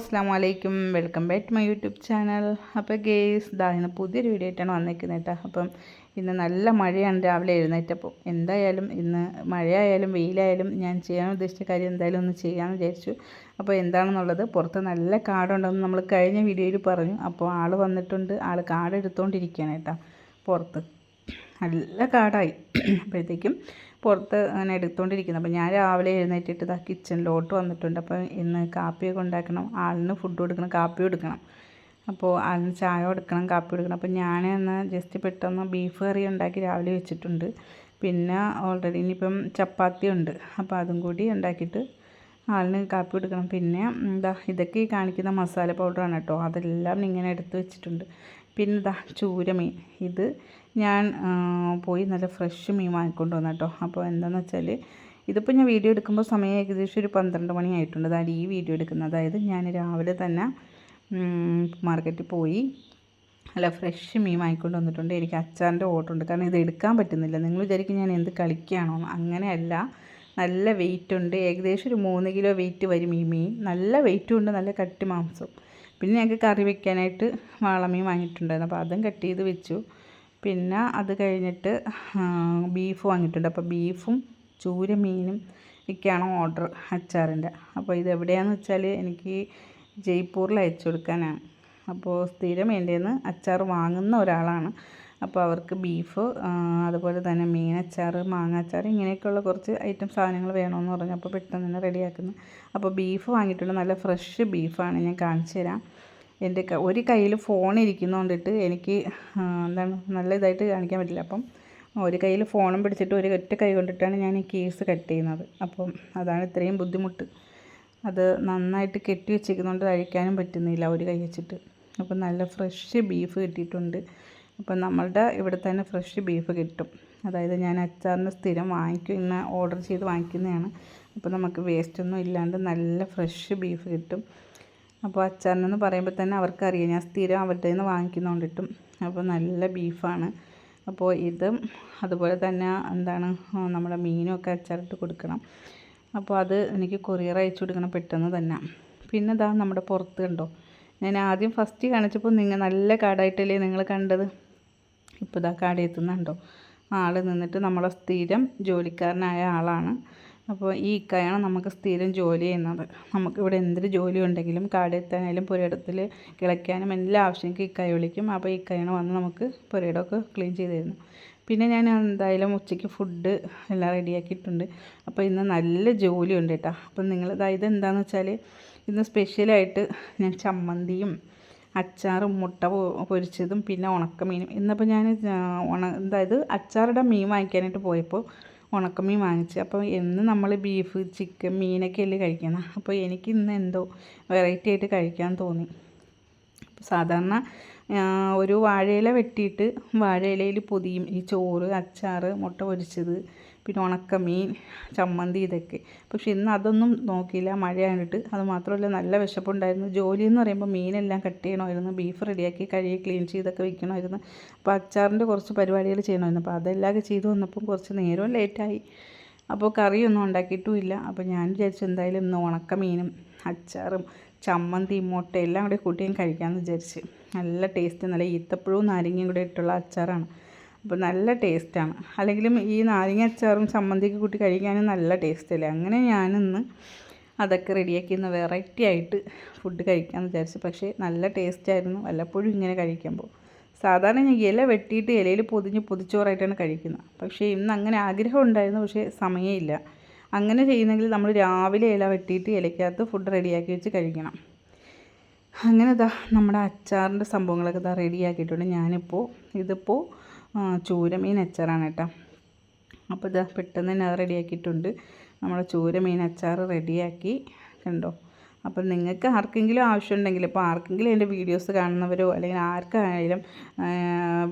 അസ്സാം വലൈക്കും welcome back to my YouTube channel. അപ്പോൾ ഗേസ് ദാ ഇന്ന് പുതിയൊരു വീഡിയോ ആയിട്ടാണ് വന്നേക്കുന്നത് കേട്ടോ അപ്പം ഇന്ന് നല്ല മഴയാണ് രാവിലെ എഴുന്നേറ്റപ്പോൾ എന്തായാലും ഇന്ന് മഴയായാലും വെയിലായാലും ഞാൻ ചെയ്യാൻ ഉദ്ദേശിച്ച കാര്യം എന്തായാലും ഒന്ന് ചെയ്യാമെന്ന് വിചാരിച്ചു. അപ്പോൾ എന്താണെന്നുള്ളത് പുറത്ത് നല്ല കാടുണ്ടെന്ന് നമ്മൾ കഴിഞ്ഞ വീഡിയോയിൽ പറഞ്ഞു. അപ്പോൾ ആൾ വന്നിട്ടുണ്ട്. ആൾ കാട് എടുത്തുകൊണ്ടിരിക്കുകയാണ് കേട്ടോ പുറത്ത്. നല്ല കാടായി. അപ്പോഴത്തേക്കും പുറത്ത് അങ്ങനെ എടുത്തുകൊണ്ടിരിക്കുന്നത് അപ്പോൾ ഞാൻ രാവിലെ എഴുന്നേറ്റിട്ട് ഇതാ കിച്ചണിലോട്ട് വന്നിട്ടുണ്ട്. അപ്പോൾ ഇന്ന് കാപ്പിയൊക്കെ ഉണ്ടാക്കണം. ആളിന് ഫുഡ് കൊടുക്കണം. കാപ്പി കൊടുക്കണം. അപ്പോൾ ആളിന് ചായ കൊടുക്കണം. കാപ്പി കൊടുക്കണം. അപ്പോൾ ഞാൻ ഇന്ന് ജസ്റ്റ് പെട്ടെന്ന് ബീഫ് കറി ഉണ്ടാക്കി രാവിലെ വെച്ചിട്ടുണ്ട്. പിന്നെ ഓൾറെഡി ഇനിയിപ്പം ചപ്പാത്തി ഉണ്ട്. അപ്പോൾ അതും കൂടി ഉണ്ടാക്കിയിട്ട് ആളിന് കാപ്പി കൊടുക്കണം. പിന്നെ എന്താ ഇതൊക്കെ ഈ കാണിക്കുന്ന മസാല പൗഡറാണ് കേട്ടോ. അതെല്ലാം ഇങ്ങനെ എടുത്ത് വെച്ചിട്ടുണ്ട്. പിന്നെ ഇതാ ചൂരമീൻ. ഇത് ഞാൻ പോയി നല്ല ഫ്രഷ് മീൻ വാങ്ങിക്കൊണ്ട് വന്നു കേട്ടോ. അപ്പോൾ എന്താണെന്ന് വെച്ചാൽ ഇതിപ്പോൾ ഞാൻ വീഡിയോ എടുക്കുമ്പോൾ സമയം ഏകദേശം ഒരു പന്ത്രണ്ട് മണി ആയിട്ടുണ്ട്. അതായത് ഈ വീഡിയോ എടുക്കുന്നത്. അതായത് ഞാൻ രാവിലെ തന്നെ മാർക്കറ്റിൽ പോയി അല്ല ഫ്രഷ് മീൻ വാങ്ങിക്കൊണ്ട് വന്നിട്ടുണ്ട്. എനിക്ക് അച്ചാറിന്റെ ഓർഡർ ഉണ്ട്. കാരണം ഇത് എടുക്കാൻ പറ്റുന്നില്ല. നിങ്ങൾ വിചാരിക്കും ഞാൻ എന്ത് കളിക്കുകയാണോ അങ്ങനെയല്ല. നല്ല വെയിറ്റ് ഉണ്ട്. ഏകദേശം ഒരു മൂന്ന് കിലോ വെയിറ്റ് വരും ഈ മീൻ. നല്ല വെയിറ്റും ഉണ്ട്. നല്ല കട്ടി മാംസം പിന്നെ ഞങ്ങൾക്ക് കറി വെക്കാനായിട്ട് വാളമീൻ വാങ്ങിയിട്ടുണ്ടായിരുന്നു. അപ്പോൾ അതും കട്ട് ചെയ്ത് വെച്ചു. പിന്നെ അത് കഴിഞ്ഞിട്ട് ബീഫ് വാങ്ങിയിട്ടുണ്ട്. അപ്പോൾ ബീഫും ചൂര മീനും ഒക്കെയാണ് ഓർഡർ അച്ചാറിന്റെ. അപ്പോൾ ഇത് എവിടെയാണെന്ന് വെച്ചാൽ എനിക്ക് ജയ്പൂരിൽ അയച്ചു കൊടുക്കാനാണ്. അപ്പോൾ സ്ഥിരം എന്റെ നിന്ന് അച്ചാർ വാങ്ങുന്ന ഒരാളാണ്. അപ്പോൾ അവർക്ക് ബീഫ് അതുപോലെ തന്നെ മീൻ അച്ചാർ മാങ്ങ അച്ചാർ ഇങ്ങനെയൊക്കെയുള്ള കുറച്ച് ഐറ്റം സാധനങ്ങൾ വേണമെന്ന് പറഞ്ഞു. അപ്പോൾ പെട്ടെന്ന് തന്നെ റെഡിയാക്കുന്നു. അപ്പോൾ ബീഫ് വാങ്ങിയിട്ടുണ്ട്. നല്ല ഫ്രഷ് ബീഫാണ്. ഞാൻ കാണിച്ചു തരാം. എന്റെ ഒരു കയ്യിൽ ഫോൺ ഇരിക്കുന്നതുകൊണ്ടിട്ട് എനിക്ക് എന്താണ് നല്ല ഇതായിട്ട് കാണിക്കാൻ പറ്റില്ല. അപ്പം ഒരു കയ്യിൽ ഫോണും പിടിച്ചിട്ട് ഒരു ഒറ്റ കൈ കൊണ്ടിട്ടാണ് ഞാൻ ഈ കേസ് കട്ട് ചെയ്യുന്നത്. അപ്പം അതാണ് ഇത്രയും ബുദ്ധിമുട്ട്. അത് നന്നായിട്ട് കെട്ടി വെച്ചിരിക്കുന്നതുകൊണ്ട് കഴിക്കാനും പറ്റുന്നില്ല ഒരു കൈ വെച്ചിട്ട്. അപ്പം നല്ല ഫ്രഷ് ബീഫ് കിട്ടിയിട്ടുണ്ട്. അപ്പം നമ്മളുടെ ഇവിടെ തന്നെ ഫ്രഷ് ബീഫ് കിട്ടും. അതായത് ഞാൻ അച്ചാറിന് സ്ഥിരം വാങ്ങിക്കും ഇന്ന് ഓർഡർ ചെയ്ത് വാങ്ങിക്കുന്നതാണ്. അപ്പോൾ നമുക്ക് വേസ്റ്റൊന്നും ഇല്ലാണ്ട് നല്ല ഫ്രഷ് ബീഫ് കിട്ടും. അപ്പോൾ അച്ചാറിനെന്ന് പറയുമ്പോൾ തന്നെ അവർക്കറിയാം. ഞാൻ സ്ഥിരം അവരുടെ നിന്ന് വാങ്ങിക്കുന്നോണ്ടിട്ടും. അപ്പോൾ നല്ല ബീഫാണ്. അപ്പോൾ ഇതും അതുപോലെ തന്നെ എന്താണ് നമ്മുടെ മീനുമൊക്കെ അച്ചാറിട്ട് കൊടുക്കണം. അപ്പോൾ അത് എനിക്ക് കൊറിയർ അയച്ചു കൊടുക്കണം പെട്ടെന്ന് തന്നെ. പിന്നെ ഇതാ നമ്മുടെ പുറത്ത് കണ്ടോ? ഞാൻ ആദ്യം ഫസ്റ്റ് കാണിച്ചപ്പോൾ നിങ്ങൾ നല്ല കാടായിട്ടല്ലേ നിങ്ങൾ കണ്ടത്? ഇപ്പോൾ ഇതാ കാടെത്തുന്നുണ്ടോ? ആൾ നിന്നിട്ട് നമ്മളെ സ്ഥിരം ജോലിക്കാരനായ ആളാണ്. അപ്പോൾ ഈ ഇക്കയാണ് നമുക്ക് സ്ഥിരം ജോലി ചെയ്യുന്നത്. നമുക്കിവിടെ എന്തൊരു ജോലി ഉണ്ടെങ്കിലും കാടെത്താനായാലും പുരയിടത്തിൽ കിളയ്ക്കാനും എല്ലാ ആവശ്യങ്ങൾക്ക് ഇക്കായ വിളിക്കും. അപ്പോൾ ഇക്കയാണ് വന്ന് നമുക്ക് പുരയിടമൊക്കെ ക്ലീൻ ചെയ്ത് തരുന്നു പിന്നെ ഞാൻ എന്തായാലും ഉച്ചയ്ക്ക് ഫുഡ് എല്ലാം റെഡിയാക്കിയിട്ടുണ്ട് അപ്പോൾ ഇന്ന് നല്ല ജോലിയുണ്ട് കേട്ടോ അപ്പം നിങ്ങൾ ഇത് എന്താണെന്ന് വെച്ചാൽ ഇന്ന് സ്പെഷ്യലായിട്ട് ഞാൻ ചമ്മന്തിയും അച്ചാറും മുട്ട പൊരിച്ചതും പിന്നെ ഉണക്കമീനും. ഇന്നിപ്പോൾ ഞാൻ ഉണ അതായത് അച്ചാറുടെ മീൻ വാങ്ങിക്കാനായിട്ട് പോയപ്പോൾ ഉണക്കമീൻ വാങ്ങിച്ച്. അപ്പോൾ എന്ന് നമ്മൾ ബീഫ് ചിക്കൻ മീനൊക്കെ അല്ലേ കഴിക്കുന്നത്? അപ്പോൾ എനിക്ക് ഇന്ന് എന്തോ വെറൈറ്റി ആയിട്ട് കഴിക്കാൻ തോന്നി. സാധാരണ ഒരു വാഴയില വെട്ടിയിട്ട് വാഴയിലയിൽ പൊതിയും. ഈ ചോറ് അച്ചാർ മുട്ട പൊരിച്ചത്. പിന്നെ ഉണക്കമീൻ ചമ്മന്തി ഇതൊക്കെ. പക്ഷെ ഇന്ന് അതൊന്നും നോക്കിയില്ല. മഴയായിട്ട് അത് മാത്രമല്ല നല്ല വിശപ്പുണ്ടായിരുന്നു. ജോലി എന്ന് പറയുമ്പോൾ മീനെല്ലാം കട്ട് ചെയ്യണമായിരുന്നു. ബീഫ് റെഡിയാക്കി കഴുകി ക്ലീൻ ചെയ്തൊക്കെ വെക്കണമായിരുന്നു. അപ്പോൾ അച്ചാറിന്റെ കുറച്ച് പരിപാടികൾ ചെയ്യണമായിരുന്നു. അപ്പോൾ അതെല്ലാം ചെയ്തു വന്നപ്പം കുറച്ച് നേരവും ലേറ്റായി. അപ്പോൾ കറിയൊന്നും ഉണ്ടാക്കിയിട്ടുമില്ല അപ്പോൾ ഞാൻ വിചാരിച്ചു എന്തായാലും ഇന്ന് ഉണക്കമീനും അച്ചാറും ചമ്മന്തി മുട്ട എല്ലാം കൂടി കൂട്ടി ഞാൻ കഴിക്കാമെന്ന് വിചാരിച്ച്. നല്ല ടേസ്റ്റ് നല്ല ഈത്തപ്പഴവും നാരങ്ങയും കൂടി ഇട്ടുള്ള അച്ചാറാണ്. അപ്പോൾ നല്ല ടേസ്റ്റാണ് അല്ലെങ്കിലും ഈ നാരങ്ങ അച്ചാറും ചമ്മന്തിയൊക്കെ കൂട്ടി കഴിക്കാനും നല്ല ടേസ്റ്റല്ലേ അങ്ങനെ ഞാനിന്ന് അതൊക്കെ റെഡിയാക്കി ഇന്ന് വെറൈറ്റി ആയിട്ട് ഫുഡ് കഴിക്കാമെന്ന് വിചാരിച്ചു. പക്ഷേ നല്ല ടേസ്റ്റായിരുന്നു വല്ലപ്പോഴും ഇങ്ങനെ കഴിക്കുമ്പോൾ. സാധാരണ ഞാൻ ഇല വെട്ടിയിട്ട് ഇലയിൽ പൊതിഞ്ഞ് പൊതിച്ചോറായിട്ടാണ് കഴിക്കുന്നത്. പക്ഷേ ഇന്ന് അങ്ങനെ ആഗ്രഹം ഉണ്ടായിരുന്നു പക്ഷേ സമയമില്ല. അങ്ങനെ ചെയ്യുന്നെങ്കിൽ നമ്മൾ രാവിലെ ഇല വെട്ടിയിട്ട് ഇലയ്ക്കകത്ത് ഫുഡ് റെഡിയാക്കി വെച്ച് കഴിക്കണം. അങ്ങനെ ഇതാ നമ്മുടെ അച്ചാറിന്റെ സംഭവങ്ങളൊക്കെ ഇതാ റെഡിയാക്കിയിട്ടുണ്ട് ഞാനിപ്പോൾ ഇതിപ്പോൾ ചൂരമീൻ അച്ചാറാണ് കേട്ടോ. അപ്പോൾ ഇതാ പെട്ടെന്ന് തന്നെ അത് റെഡിയാക്കിയിട്ടുണ്ട്. നമ്മൾ ചൂരമീൻ അച്ചാർ റെഡിയാക്കി. കണ്ടോ? അപ്പം നിങ്ങൾക്ക് ആർക്കെങ്കിലും ആവശ്യമുണ്ടെങ്കിൽ ഇപ്പോൾ ആർക്കെങ്കിലും എന്റെ വീഡിയോസ് കാണുന്നവരോ അല്ലെങ്കിൽ ആർക്കായാലും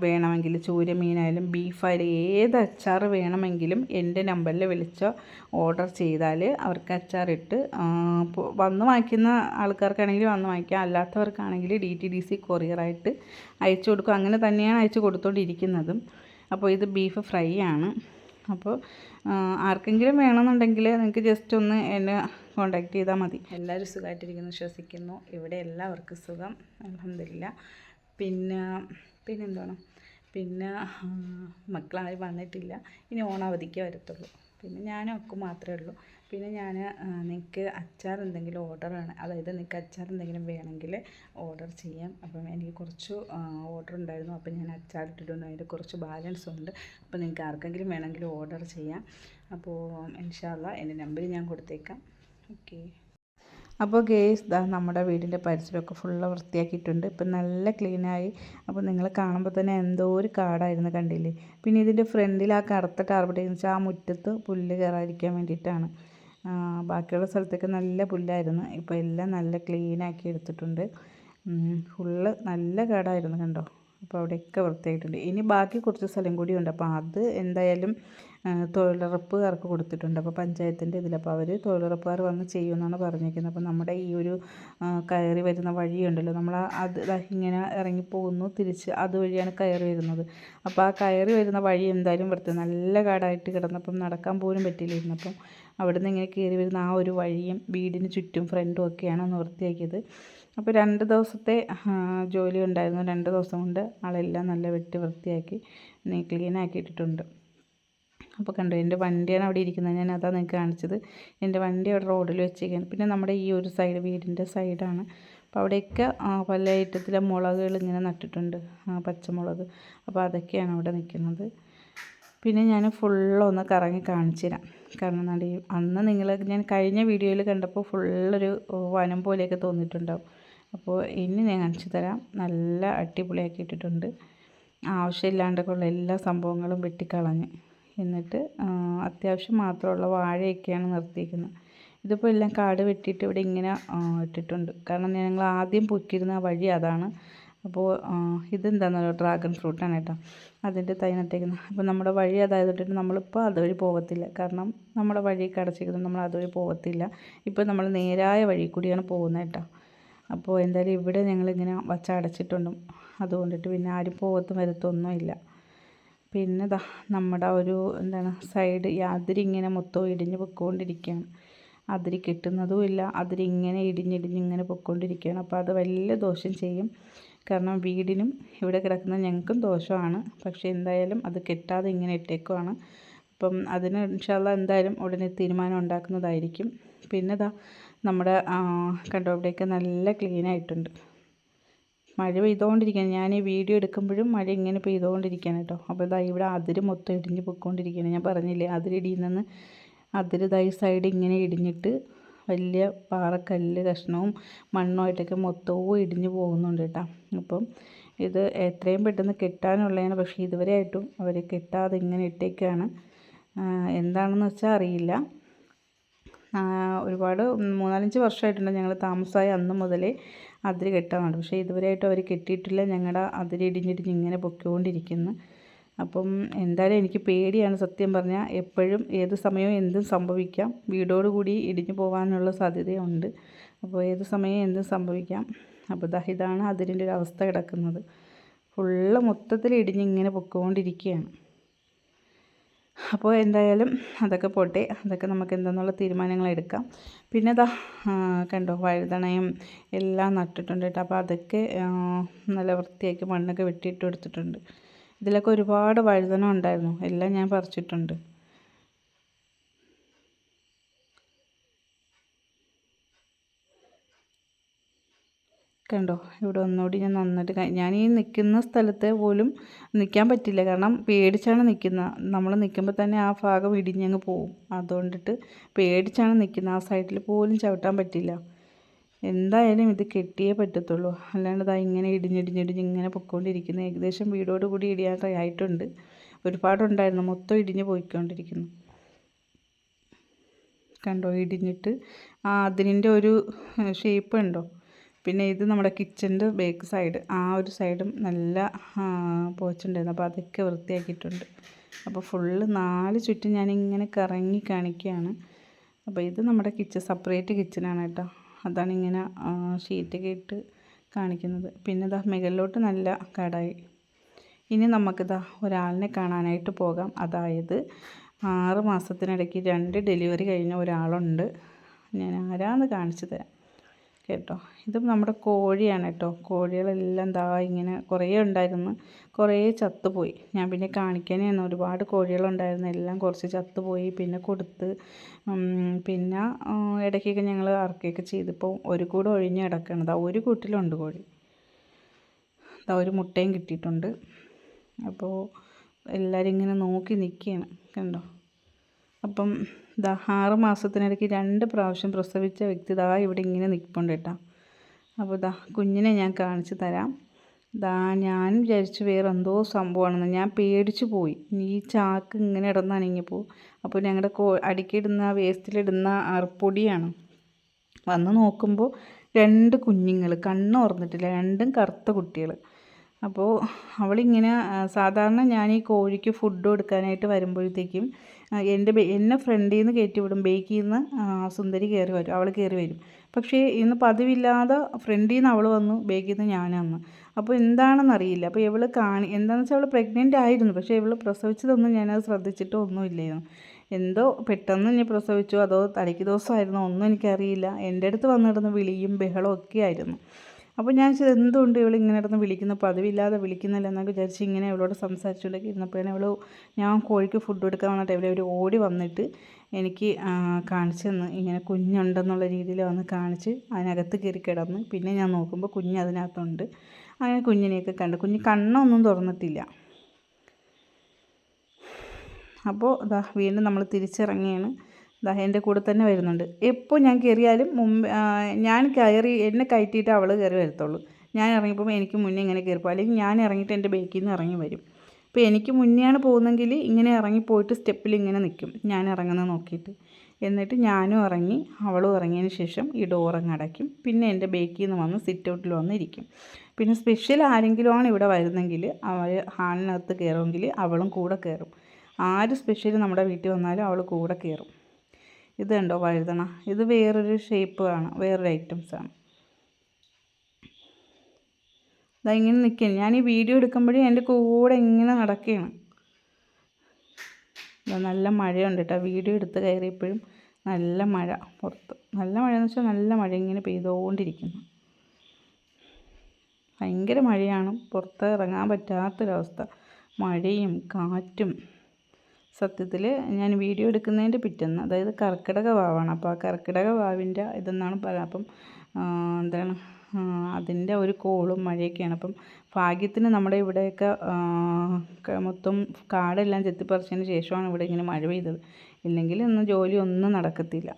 വേണമെങ്കിൽ ചൂര മീനായാലും ബീഫായാലും ഏത് അച്ചാർ വേണമെങ്കിലും എന്റെ നമ്പറിൽ വിളിച്ചോ ഓർഡർ ചെയ്താൽ അവർക്ക് അച്ചാറിട്ട് വന്ന് വാങ്ങിക്കുന്ന ആൾക്കാർക്കാണെങ്കിൽ വന്ന് വാങ്ങിക്കാം. അല്ലാത്തവർക്കാണെങ്കിൽ ഡി ടി ഡി സി കൊറിയറായിട്ട് അയച്ചു കൊടുക്കും. അങ്ങനെ തന്നെയാണ് അയച്ചു കൊടുത്തുകൊണ്ടിരിക്കുന്നതും അപ്പോൾ ഇത് ബീഫ് ഫ്രൈ ആണ്. അപ്പോൾ ആർക്കെങ്കിലും വേണമെന്നുണ്ടെങ്കിൽ നിങ്ങൾക്ക് ജസ്റ്റ് ഒന്ന് എന്നെ കോണ്ടാക്ട് ചെയ്താൽ മതി. എല്ലാവരും സുഖമായിട്ടിരിക്കുന്നു വിശ്വസിക്കുന്നു ഇവിടെ എല്ലാവർക്കും സുഖം. അലഹമില്ല പിന്നെ പിന്നെന്താണ്? പിന്നെ മക്കളാരും വന്നിട്ടില്ല. ഇനി ഓണാവധിക്കേ വരത്തുള്ളൂ. പിന്നെ ഞാനും അക്കും മാത്രമേ ഉള്ളൂ. പിന്നെ ഞാൻ നിങ്ങൾക്ക് അച്ചാർ എന്തെങ്കിലും ഓർഡർ ആണ്. അതായത് നിങ്ങൾക്ക് അച്ചാർ എന്തെങ്കിലും വേണമെങ്കിൽ ഓർഡർ ചെയ്യാം. അപ്പം എനിക്ക് കുറച്ച് ഓർഡർ ഉണ്ടായിരുന്നു. അപ്പം ഞാൻ അച്ചാർ ഇട്ടിട്ടുണ്ട്. അതിന്റെ കുറച്ച് ബാലൻസ് ഉണ്ട്. അപ്പം നിങ്ങൾക്ക് ആർക്കെങ്കിലും വേണമെങ്കിൽ ഓർഡർ ചെയ്യാം. അപ്പോൾ ഇൻഷാല്ല എന്റെ നമ്പർ ഞാൻ കൊടുത്തേക്കാം. ഓക്കെ. അപ്പോൾ ഗേസ് ദാ നമ്മുടെ വീടിന്റെ പരിസരമൊക്കെ ഫുള്ള് വൃത്തിയാക്കിയിട്ടുണ്ട്. ഇപ്പം നല്ല ക്ലീനായി അപ്പോൾ നിങ്ങൾ കാണുമ്പോൾ തന്നെ എന്തോ ഒരു കാടായിരുന്നു കണ്ടില്ലേ? പിന്നെ ഇതിന്റെ ഫ്രണ്ടിൽ ആ കറുത്ത ടാർബിട്ട് വെച്ചാൽ ആ മുറ്റത്ത് പുല്ല് കയറാതിരിക്കാൻ വേണ്ടിയിട്ടാണ്. ബാക്കിയുള്ള സ്ഥലത്തൊക്കെ നല്ല പുല്ലായിരുന്നു. ഇപ്പോൾ എല്ലാം നല്ല ക്ലീനാക്കി എടുത്തിട്ടുണ്ട്. ഫുള്ള് നല്ല കാടായിരുന്നു കണ്ടോ? അപ്പോൾ അവിടെയൊക്കെ വൃത്തിയായിട്ടുണ്ട്. ഇനി ബാക്കി കുറച്ച് സ്ഥലം കൂടിയുണ്ട് അപ്പോൾ അത് എന്തായാലും തൊഴിലുറപ്പുകാർക്ക് കൊടുത്തിട്ടുണ്ട്. അപ്പോൾ പഞ്ചായത്തിന്റെ ഇതിൽ അപ്പോൾ അവർ തൊഴിലുറപ്പുകാർ വന്ന് ചെയ്യുമെന്നാണ് പറഞ്ഞിരിക്കുന്നത്. അപ്പോൾ നമ്മുടെ ഈ ഒരു കയറി വരുന്ന വഴിയുണ്ടല്ലോ. നമ്മൾ അത് ഇങ്ങനെ ഇറങ്ങി പോകുന്നു തിരിച്ച് അതുവഴിയാണ് കയറി വരുന്നത്. അപ്പോൾ ആ കയറി വരുന്ന വഴി എന്തായാലും വൃത്തി നല്ല കാടായിട്ട് കിടന്നപ്പം നടക്കാൻ പോലും പറ്റിയില്ലായിരുന്നു അപ്പം അവിടെ നിന്ന് ഇങ്ങനെ കയറി വരുന്ന ആ ഒരു വഴിയും വീടിന് ചുറ്റും ഫ്രണ്ടും ഒക്കെയാണ് ഒന്ന് വൃത്തിയാക്കിയത് അപ്പോൾ രണ്ട് ദിവസത്തെ ജോലി ഉണ്ടായിരുന്നു. രണ്ട് ദിവസം കൊണ്ട് ആളെല്ലാം നല്ല വെട്ടി വൃത്തിയാക്കി ക്ലീൻ ആക്കിയിട്ടിട്ടുണ്ട് അപ്പോൾ കണ്ടു എന്റെ വണ്ടിയാണ് അവിടെ ഇരിക്കുന്നത്. ഞാൻ അതാണ് നിങ്ങൾക്ക് കാണിച്ചത്. എന്റെ വണ്ടി അവിടെ റോഡിൽ വെച്ചേക്കാണ്. പിന്നെ നമ്മുടെ ഈ ഒരു സൈഡ് വീടിന്റെ സൈഡാണ്. അപ്പോൾ അവിടെയൊക്കെ പല ഐറ്റത്തിലെ മുളകുകൾ ഇങ്ങനെ നട്ടിട്ടുണ്ട്. പച്ചമുളക്. അപ്പോൾ അതൊക്കെയാണ് അവിടെ നിൽക്കുന്നത്. പിന്നെ ഞാൻ ഫുള്ളൊന്ന് കറങ്ങി കാണിച്ചു തരാം. കാരണം എന്താ അന്ന് നിങ്ങൾ ഞാൻ കഴിഞ്ഞ വീഡിയോയിൽ കണ്ടപ്പോൾ ഫുള്ളൊരു വനം പോലെയൊക്കെ തോന്നിയിട്ടുണ്ടാവും. അപ്പോൾ ഇനി ഞാൻ കാണിച്ചു തരാം. നല്ല അടിപൊളിയാക്കി ഇട്ടിട്ടുണ്ട് ആവശ്യമില്ലാണ്ടൊക്കെ ഉള്ള എല്ലാ സംഭവങ്ങളും വെട്ടിക്കളഞ്ഞ്. എന്നിട്ട് അത്യാവശ്യം മാത്രമുള്ള വാഴയൊക്കെയാണ് നിർത്തിയിരിക്കുന്നത്. ഇതിപ്പോൾ എല്ലാം കാട് വെട്ടിയിട്ട് ഇവിടെ ഇങ്ങനെ ഇട്ടിട്ടുണ്ട്. കാരണം ഞങ്ങൾ ആദ്യം പൊക്കിയിരുന്ന വഴി അതാണ്. അപ്പോൾ ഇതെന്താണെന്നല്ലോ ഡ്രാഗൺ ഫ്രൂട്ടാണ് കേട്ടോ. അതിന്റെ തൈ അപ്പോൾ നമ്മുടെ വഴി അതായതുകൊണ്ടിട്ട് നമ്മളിപ്പോൾ അതുവഴി പോകത്തില്ല. കാരണം നമ്മുടെ വഴി കടച്ചിരിക്കുന്നത് നമ്മൾ അതുവഴി പോകത്തില്ല. ഇപ്പോൾ നമ്മൾ നേരായ വഴി കൂടിയാണ് പോകുന്നത് കേട്ടോ. അപ്പോൾ എന്തായാലും ഇവിടെ ഞങ്ങളിങ്ങനെ വച്ചടച്ചിട്ടുണ്ടും. അതുകൊണ്ടിട്ട് പിന്നെ ആരും പോകത്തും വരത്തൊന്നുമില്ല പിന്നെ ദാ നമ്മുടെ ഒരു എന്താണ് സൈഡ് ഈ അതിരിങ്ങനെ മൊത്തം ഇടിഞ്ഞ് പൊയ്ക്കൊണ്ടിരിക്കുകയാണ് അതിരി കിട്ടുന്നതും ഇല്ല. അതിരി ഇങ്ങനെ ഇടിഞ്ഞിടിഞ്ഞ് ഇങ്ങനെ പൊയ്ക്കൊണ്ടിരിക്കുകയാണ് അപ്പോൾ അത് വലിയ ദോഷം ചെയ്യും. കാരണം വീടിനും ഇവിടെ കിടക്കുന്ന ഞങ്ങൾക്കും ദോഷമാണ്. പക്ഷേ എന്തായാലും അത് കിട്ടാതെ ഇങ്ങനെ ഇട്ടേക്കുവാണ്. അപ്പം അതിന് ഇൻഷാല്ല എന്തായാലും ഉടനെ തീരുമാനം ഉണ്ടാക്കുന്നതായിരിക്കും. പിന്നെ ദാ നമ്മുടെ കണ്ടോ അവിടെയൊക്കെ നല്ല ക്ലീൻ ആയിട്ടുണ്ട് മഴ പെയ്തുകൊണ്ടിരിക്കുകയാണ്. ഞാൻ ഈ വീഡിയോ എടുക്കുമ്പോഴും മഴ ഇങ്ങനെ പെയ്തുകൊണ്ടിരിക്കുകയാണ് കേട്ടോ. അപ്പോൾ ഇതാ ഇവിടെ അതിര് മൊത്തം ഇടിഞ്ഞ് പൊയ്ക്കൊണ്ടിരിക്കുകയാണ്. ഞാൻ പറഞ്ഞില്ലേ അതിരിടിയുന്നെന്ന് അതിര് ഈ സൈഡ് ഇങ്ങനെ ഇടിഞ്ഞിട്ട് വലിയ പാറക്കല്ല് കഷ്ണവും മണ്ണുമായിട്ടൊക്കെ മൊത്തവും ഇടിഞ്ഞു പോകുന്നുണ്ട് കേട്ടോ. അപ്പം ഇത് എത്രയും പെട്ടെന്ന് കെട്ടാനുള്ളതാണ്. പക്ഷേ ഇതുവരെ ആയിട്ടും അവർ കെട്ടാതെ ഇങ്ങനെ ഇട്ടേക്കാണ്. എന്താണെന്ന് വെച്ചാൽ അറിയില്ല. ഒരുപാട് മൂന്നാലഞ്ച് വർഷമായിട്ടുണ്ട് ഞങ്ങൾ താമസമായ അന്ന് മുതലേ അതിര് കെട്ടാറുണ്ട് പക്ഷേ ഇതുവരെയായിട്ടും അവർ കെട്ടിയിട്ടില്ല. ഞങ്ങളുടെ അതിരി ഇടിഞ്ഞിടിഞ്ഞ് ഇങ്ങനെ പൊയ്ക്കൊണ്ടിരിക്കുന്നു. അപ്പം എന്തായാലും എനിക്ക് പേടിയാണ് സത്യം പറഞ്ഞാൽ എപ്പോഴും ഏത് സമയവും എന്തും സംഭവിക്കാം. വീടോടുകൂടി ഇടിഞ്ഞു പോകാനുള്ള സാധ്യതയുണ്ട്. അപ്പോൾ ഏത് സമയവും എന്തും സംഭവിക്കാം. അപ്പോൾ ദാ ഇതാണ് ഒരു അവസ്ഥ കിടക്കുന്നത്. ഫുള്ള് മൊത്തത്തിൽ ഇടിഞ്ഞിങ്ങനെ പൊയ്ക്കൊണ്ടിരിക്കുകയാണ്. അപ്പോൾ എന്തായാലും അതൊക്കെ പോട്ടെ അതൊക്കെ നമുക്ക് എന്തെന്നുള്ള തീരുമാനങ്ങൾ എടുക്കാം. പിന്നെ ഇതാ കണ്ടോ വഴുതണയും എല്ലാം നട്ടിട്ടുണ്ട് കേട്ടോ. അപ്പോൾ അതൊക്കെ നല്ല വൃത്തിയാക്കി മണ്ണൊക്കെ വെട്ടിയിട്ട് എടുത്തിട്ടുണ്ട് ഇതിലൊക്കെ ഒരുപാട് വഴുതന ഉണ്ടായിരുന്നു എല്ലാം ഞാൻ പറിച്ചിട്ടുണ്ട്. കണ്ടോ? ഇവിടെ ഒന്നുകൂടി ഞാൻ നന്നായിട്ട് ഞാൻ ഈ നിൽക്കുന്ന സ്ഥലത്ത് പോലും നിൽക്കാൻ പറ്റില്ല. കാരണം പേടിച്ചാണ് നിൽക്കുന്നത് നമ്മൾ നിൽക്കുമ്പോൾ തന്നെ ആ ഭാഗം ഇടിഞ്ഞങ്ങ് പോവും. അതുകൊണ്ടിട്ട് പേടിച്ചാണ് നിൽക്കുന്നത് ആ സൈഡിൽ പോലും ചവിട്ടാൻ പറ്റില്ല. എന്തായാലും ഇത് കെട്ടിയേ പറ്റത്തുള്ളൂ. അല്ലാണ്ട് ഇതാ ഇങ്ങനെ ഇടിഞ്ഞിടിഞ്ഞിടിഞ്ഞ് ഇങ്ങനെ പൊയ്ക്കൊണ്ടിരിക്കുന്നു ഏകദേശം വീടോട് കൂടി ഇടിയാൻ ആയിട്ടുണ്ട്. ഒരുപാടുണ്ടായിരുന്നു. മൊത്തം ഇടിഞ്ഞ് പോയിക്കൊണ്ടിരിക്കുന്നു. കണ്ടോ? ഇടിഞ്ഞിട്ട് ആ അതിന്റെ ഒരു ഷേപ്പ് ഉണ്ടോ? പിന്നെ ഇത് നമ്മുടെ കിച്ചന്റെ ബേക്ക് സൈഡ് ആ ഒരു സൈഡും നല്ല പോച്ചുണ്ടായിരുന്നു. അപ്പോൾ അതൊക്കെ വൃത്തിയാക്കിയിട്ടുണ്ട്. അപ്പോൾ ഫുള്ള് നാല് ചുറ്റും ഞാനിങ്ങനെ കറങ്ങി കാണിക്കുകയാണ്. അപ്പോൾ ഇത് നമ്മുടെ കിച്ചൺ സെപ്പറേറ്റ് കിച്ചനാണ് കേട്ടോ. അതാണ് ഇങ്ങനെ ഷീറ്റൊക്കെ ഇട്ട് കാണിക്കുന്നത്. പിന്നെ ഇതാ മുകളിലോട്ട് നല്ല കടായി. ഇനി നമുക്കിതാ ഒരാളിനെ കാണാനായിട്ട് പോകാം. അതായത് ആറ് മാസത്തിനിടയ്ക്ക് രണ്ട് ഡെലിവറി കഴിഞ്ഞ ഒരാളുണ്ട്. ഞാൻ ആരാന്ന് കാണിച്ചു തരാം. കേട്ടോ. ഇതും നമ്മുടെ കോഴിയാണ് കേട്ടോ. കോഴികളെല്ലാം ദാ ഇങ്ങനെ കുറേ ഉണ്ടായിരുന്നു. കുറേ ചത്തുപോയി. ഞാൻ പിന്നെ കാണിക്കാനായിരുന്നു. ഒരുപാട് കോഴികളുണ്ടായിരുന്നു. എല്ലാം കുറച്ച് ചത്തുപോയി. പിന്നെ കൊടുത്ത് പിന്നെ ഇടയ്ക്കൊക്കെ ഞങ്ങൾ ഇറക്കുകയൊക്കെ ചെയ്തപ്പോൾ ഒരു കൂടെ ഒഴിഞ്ഞ് കിടക്കുകയാണ്. ദാ ഒരു കൂട്ടിലുണ്ട് കോഴി. ദാ ഒരു മുട്ടയും കിട്ടിയിട്ടുണ്ട്. അപ്പോൾ എല്ലാവരും ഇങ്ങനെ നോക്കി നിൽക്കുകയാണ്. കണ്ടോ? അപ്പം ദാ ആറ് മാസത്തിനിടയ്ക്ക് രണ്ട് പ്രാവശ്യം പ്രസവിച്ച വ്യക്തി ദാ ഇവിടെ ഇങ്ങനെ നിൽപ്പുണ്ട് കേട്ടോ. അപ്പോൾ ദാ കുഞ്ഞിനെ ഞാൻ കാണിച്ചു തരാം. ദാ ഞാൻ വിചാരിച്ചു വേറെ എന്തോ സംഭവമാണെന്ന് ഞാൻ പേടിച്ചു പോയി. ഈ ചാക്ക് ഇങ്ങനെ ഇടന്നനങ്ങിപ്പോൾ അപ്പോൾ ഞങ്ങളുടെ കോ അടിക്കിടുന്ന വേസ്റ്റിലിടുന്ന അറുപ്പൊടിയാണ് വന്ന് നോക്കുമ്പോൾ രണ്ട് കുഞ്ഞുങ്ങൾ കണ്ണ് ഓർന്നിട്ടില്ല രണ്ടും കറുത്ത കുട്ടികൾ. അപ്പോൾ അവളിങ്ങനെ സാധാരണ ഞാൻ ഈ കോഴിക്ക് ഫുഡ് കൊടുക്കാനായിട്ട് വരുമ്പോഴത്തേക്കും എന്റെ എന്നെ ഫ്രണ്ടിൽ നിന്ന് കയറ്റി വിടും. ബേക്കിൽ നിന്ന് സുന്ദരി കയറി വരും. അവൾ കയറി വരും. പക്ഷേ ഇന്ന് പതിവില്ലാതെ ഫ്രണ്ടിൽ നിന്ന് അവൾ വന്നു ബേക്കിൽ നിന്ന് ഞാനന്ന് അപ്പോൾ എന്താണെന്നറിയില്ല. അപ്പോൾ ഇവൾ കാണി എന്താണെന്ന് വെച്ചാൽ അവൾ പ്രഗ്നന്റ് ആയിരുന്നു. പക്ഷേ ഇവൾ പ്രസവിച്ചതൊന്നും ഞാനത് ശ്രദ്ധിച്ചിട്ടോ ഒന്നുമില്ലായിരുന്നു. എന്തോ പെട്ടെന്ന് ഞാൻ പ്രസവിച്ചു അതോ തലയ്ക്ക് ദിവസമായിരുന്നോ ഒന്നും എനിക്കറിയില്ല. എന്റെ അടുത്ത് വന്നിടുന്ന വിളിയും ബഹളവും ഒക്കെ ആയിരുന്നു. അപ്പോൾ ഞാൻ വെച്ചത് എന്തുകൊണ്ട് ഇവൾ ഇങ്ങനെ ഇടന്ന് വിളിക്കുന്ന? പതിവില്ലാതെ വിളിക്കുന്നില്ല എന്നൊക്കെ വിചാരിച്ച് ഇങ്ങനെ ഇവളോട് സംസാരിച്ചുകൊണ്ടൊക്കെ ഇരുന്നപ്പോഴാണ് ഇവൾ ഞാൻ കോഴിക്ക് ഫുഡ് കൊടുക്കാൻ വന്നിട്ട് ഇവരെ ഒരു ഓടി വന്നിട്ട് എനിക്ക് കാണിച്ചു തന്ന്. ഇങ്ങനെ കുഞ്ഞുണ്ടെന്നുള്ള രീതിയിൽ വന്ന് കാണിച്ച് അതിനകത്ത് കയറി കിടന്ന്. പിന്നെ ഞാൻ നോക്കുമ്പോൾ കുഞ്ഞ് അതിനകത്തുണ്ട്. അങ്ങനെ കുഞ്ഞിനെയൊക്കെ കണ്ട്. കുഞ്ഞ് കണ്ണൊന്നും തുറന്നിട്ടില്ല. അപ്പോൾ ഇതാ വീണ്ടും നമ്മൾ തിരിച്ചിറങ്ങിയാണ് ദാ എന്റെ കൂടെ തന്നെ വരുന്നുണ്ട്. എപ്പോൾ ഞാൻ കയറിയാലും മുമ്പ് ഞാൻ കയറി എന്നെ കയറ്റിയിട്ട് അവൾ കയറി വരത്തുള്ളൂ. ഞാൻ ഇറങ്ങിയപ്പോൾ എനിക്ക് മുന്നേ ഇങ്ങനെ കയറിപ്പോൾ അല്ലെങ്കിൽ ഞാൻ ഇറങ്ങിയിട്ട് എന്റെ ബേക്കിൽ നിന്ന് ഇറങ്ങി വരും. അപ്പോൾ എനിക്ക് മുന്നെയാണ് പോകുന്നതെങ്കിൽ ഇങ്ങനെ ഇറങ്ങിപ്പോയിട്ട് സ്റ്റെപ്പിൽ ഇങ്ങനെ നിൽക്കും. ഞാൻ ഇറങ്ങുന്നത് നോക്കിയിട്ട്. എന്നിട്ട് ഞാനും ഇറങ്ങി അവളും ഇറങ്ങിയതിന് ശേഷം ഈ ഡോറങ്ങ് അടയ്ക്കും. പിന്നെ എന്റെ ബേക്കിൽ നിന്ന് വന്ന് സിറ്റ് ഔട്ടിൽ വന്നിരിക്കും പിന്നെ സ്പെഷ്യൽ ആരെങ്കിലും ആണ് ഇവിടെ വരുന്നെങ്കിൽ അവർ ഹാളിനകത്ത് കയറുമെങ്കിൽ അവളും കൂടെ കയറും. ആര് സ്പെഷ്യൽ നമ്മുടെ വീട്ടിൽ വന്നാലും അവൾ കൂടെ കയറും. ഇത് കണ്ടോ വഴുതണ ഇത് വേറൊരു ഷേപ്പ് ആണ്. വേറൊരു ഐറ്റംസ് ആണ്. ഇതാ ഇങ്ങനെ നിൽക്കുകയാണ്. ഞാൻ ഈ വീഡിയോ എടുക്കുമ്പോഴേ എന്റെ കൂടെ ഇങ്ങനെ നടക്കുകയാണ്. നല്ല മഴയുണ്ട് കേട്ടോ. വീഡിയോ എടുത്ത് കയറിയപ്പോഴും നല്ല മഴ പുറത്ത്. നല്ല മഴ എന്ന് വെച്ചാൽ നല്ല മഴ ഇങ്ങനെ പെയ്തുകൊണ്ടിരിക്കുന്നു. ഭയങ്കര മഴയാണ്. പുറത്ത് ഇറങ്ങാൻ പറ്റാത്തൊരവസ്ഥ. മഴയും കാറ്റും. സത്യത്തിൽ ഞാൻ വീഡിയോ എടുക്കുന്നതിന്റെ പിറ്റേന്ന് അതായത് കർക്കിടക വാവാണ്. അപ്പോൾ ആ കർക്കിടക വാവിന്റെ ഇതെന്നാണ് പറയുക. അപ്പം എന്താണ് അതിന്റെ ഒരു കോളും മഴയൊക്കെയാണ്. അപ്പം ഭാഗ്യത്തിന് നമ്മുടെ ഇവിടെയൊക്കെ മൊത്തം കാടെല്ലാം ചെത്തിപ്പറിച്ചതിന് ശേഷമാണ് ഇവിടെ ഇങ്ങനെ മഴ പെയ്തത്. ഇല്ലെങ്കിൽ ഇന്ന് ജോലി ഒന്നും നടക്കത്തില്ല.